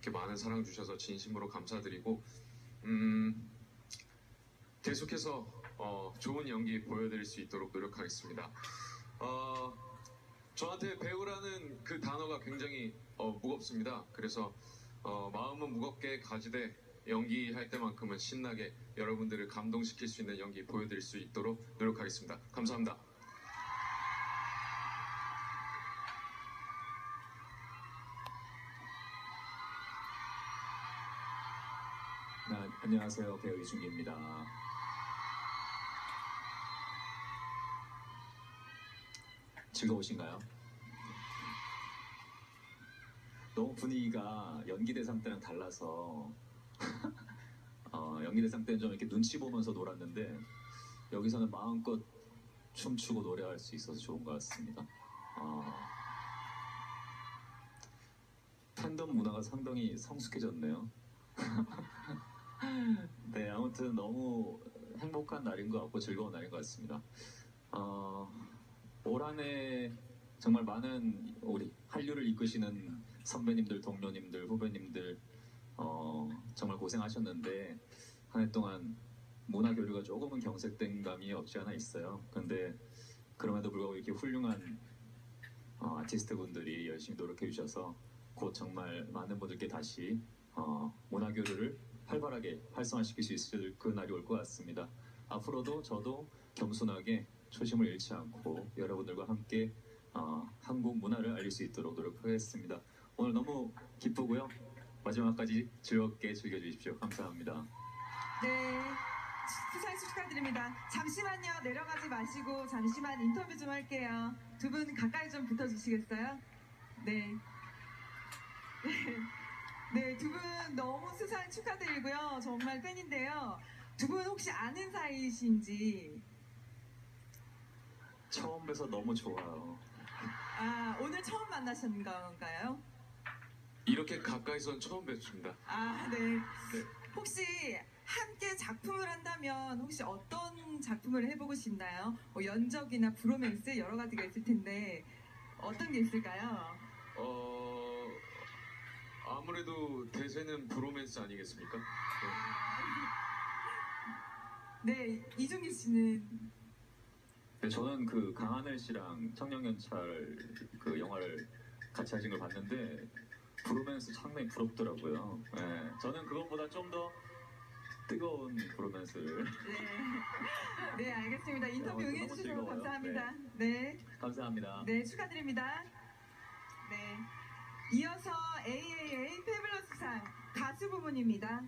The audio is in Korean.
이렇게 많은 사랑 주셔서 진심으로 감사드리고 음, 계속해서 어, 좋은 연기 보여드릴 수 있도록 노력하겠습니다. 어, 저한테 배우라는 그 단어가 굉장히 어, 무겁습니다. 그래서 어, 마음은 무겁게 가지되 연기할 때만큼은 신나게 여러분들을 감동시킬 수 있는 연기 보여드릴 수 있도록 노력하겠습니다. 감사합니다. 네, 안녕하세요 배우 이준기입니다. 즐거우신가요? 너무 분위기가 연기 대상 때랑 달라서 어, 연기 대상 때는 좀 이렇게 눈치 보면서 놀았는데 여기서는 마음껏 춤추고 노래할 수 있어서 좋은 것 같습니다. 어, 팬덤 문화가 상당히 성숙해졌네요. 네, 아무튼 너무 행복한 날인 것 같고 즐거운 날인 것 같습니다. 어, 올 한해 정말 많은 우리 한류를 이끄시는 선배님들, 동료님들, 후배님들 어, 정말 고생하셨는데 한 해 동안 문화 교류가 조금은 경색된 감이 없지 않아 있어요. 근데 그럼에도 불구하고 이렇게 훌륭한 어, 아티스트 분들이 열심히 노력해 주셔서 곧 정말 많은 분들께 다시 어, 문화 교류를 활발하게 활성화시킬 수 있을 그 날이 올 것 같습니다. 앞으로도 저도 겸손하게 초심을 잃지 않고 여러분들과 함께 어, 한국 문화를 알릴 수 있도록 노력하겠습니다. 오늘 너무 기쁘고요. 마지막까지 즐겁게 즐겨주십시오. 감사합니다. 네. 수상 축하드립니다. 잠시만요. 내려가지 마시고 잠시만 인터뷰 좀 할게요. 두 분 가까이 좀 붙어주시겠어요? 네. 네, 두 분 너무 수상 축하드리고요. 정말 팬인데요. 두 분 혹시 아는 사이신지. 처음 뵈서 너무 좋아요. 아, 오늘 처음 만나신 건가요? 이렇게 가까이선 처음 뵙습니다. 아, 네. 네. 혹시 함께 작품을 한다면 혹시 어떤 작품을 해보고 싶나요? 뭐 연적이나 브로맨스 여러 가지가 있을 텐데 어떤 게 있을까요? 어, 아무래도 대세는 브로맨스 아니겠습니까? 네, 이종기 씨는 네, 저는 그 강하늘 씨랑 청년경찰 그 영화를 같이 하신 걸 봤는데 브로맨스 상당히 부럽더라고요. 네, 저는 그것보다 좀 더 뜨거운 브로맨스를 네, 네 알겠습니다. 인터뷰 너무 응해주셔서 즐거워요. 감사합니다. 네, 감사합니다. 네 축하드립니다. 네, 이어서 AAA 페블러스상 가수 부문입니다.